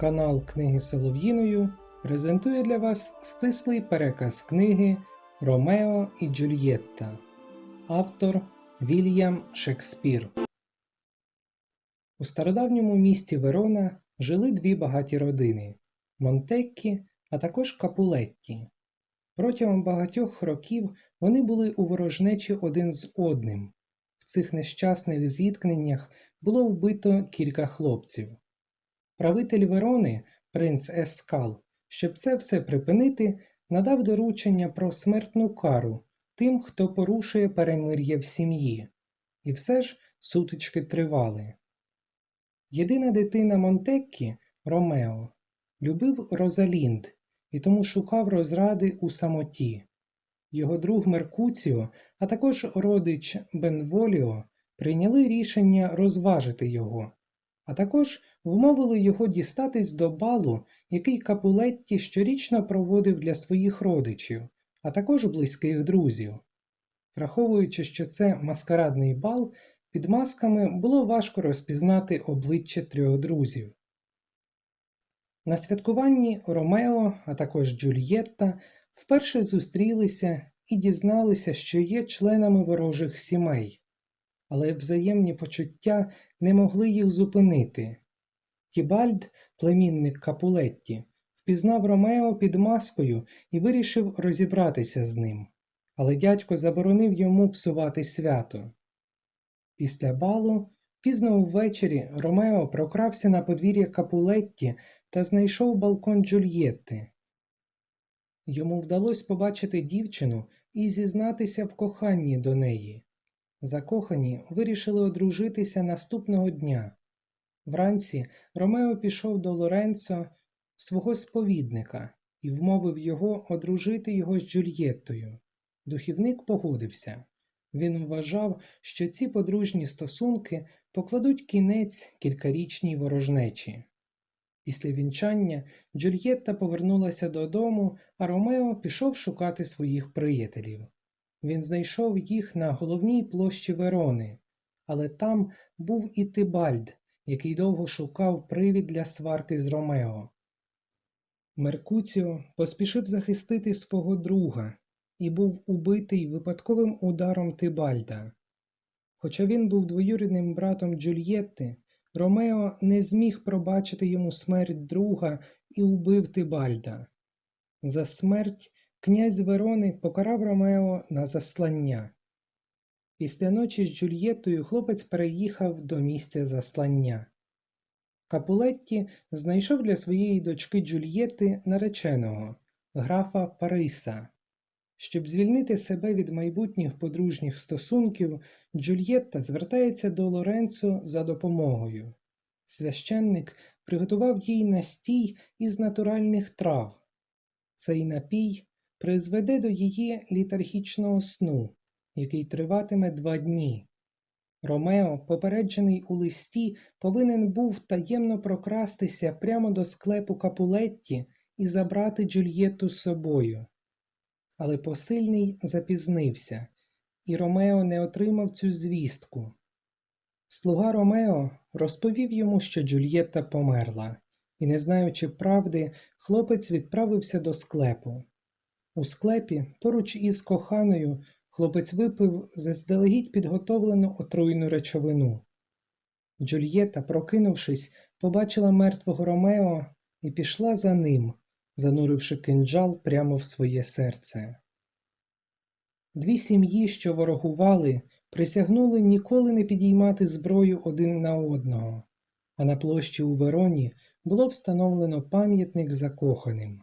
Канал Книги Солов'їною презентує для вас стислий переказ книги Ромео і Джульєтта. Автор Вільям Шекспір. У стародавньому місті Верона жили дві багаті родини Монтеккі, а також Капулетті. Протягом багатьох років вони були у ворожнечі один з одним. В цих нещасних зіткненнях було вбито кілька хлопців. Правитель Верони, принц Ескал, щоб це все припинити, надав доручення про смертну кару тим, хто порушує перемир'я в сім'ї. І все ж сутички тривали. Єдина дитина Монтеккі, Ромео, любив Розалінд і тому шукав розради у самоті. Його друг Меркуціо, а також родич Бенволіо прийняли рішення розважити його, а також вмовили його дістатись до балу, який Капулетті щорічно проводив для своїх родичів, а також близьких друзів. Враховуючи, що це маскарадний бал, під масками було важко розпізнати обличчя трьох друзів. На святкуванні Ромео, а також Джульєтта вперше зустрілися і дізналися, що є членами ворожих сімей, але взаємні почуття не могли їх зупинити. Тібальд, племінник Капулетті, впізнав Ромео під маскою і вирішив розібратися з ним, але дядько заборонив йому псувати свято. Після балу, пізно ввечері, Ромео прокрався на подвір'я Капулетті та знайшов балкон Джульєтти. Йому вдалося побачити дівчину і зізнатися в коханні до неї. Закохані вирішили одружитися наступного дня. Вранці Ромео пішов до Лоренцо, свого сповідника, і вмовив його одружити його з Джульєттою. Духівник погодився. Він вважав, що ці подружні стосунки покладуть кінець кількарічній ворожнечі. Після вінчання Джульєтта повернулася додому, а Ромео пішов шукати своїх приятелів. Він знайшов їх на головній площі Верони, але там був і Тибальд, який довго шукав привід для сварки з Ромео. Меркуціо поспішив захистити свого друга і був убитий випадковим ударом Тибальда. Хоча він був двоюрідним братом Джульєтти, Ромео не зміг пробачити йому смерть друга і убив Тибальда. За смерть князь Верони покарав Ромео на заслання. Після ночі з Джульєттою хлопець переїхав до місця заслання. Капулетті знайшов для своєї дочки Джульєтти нареченого графа Париса. Щоб звільнити себе від майбутніх подружніх стосунків, Джульєтта звертається до Лоренцо за допомогою. Священник приготував їй настій із натуральних трав. Цей напій призведе до її літаргічного сну, який триватиме два дні. Ромео, попереджений у листі, повинен був таємно прокрастися прямо до склепу Капулетті і забрати Джульєтту з собою. Але посильний запізнився, і Ромео не отримав цю звістку. Слуга Ромео розповів йому, що Джульєтта померла, і, не знаючи правди, хлопець відправився до склепу. У склепі, поруч із коханою, хлопець випив заздалегідь підготовлену отруйну речовину. Джульєта, прокинувшись, побачила мертвого Ромео і пішла за ним, зануривши кинджал прямо в своє серце. Дві сім'ї, що ворогували, присягнули ніколи не підіймати зброю один на одного, а на площі у Вероні було встановлено пам'ятник закоханим.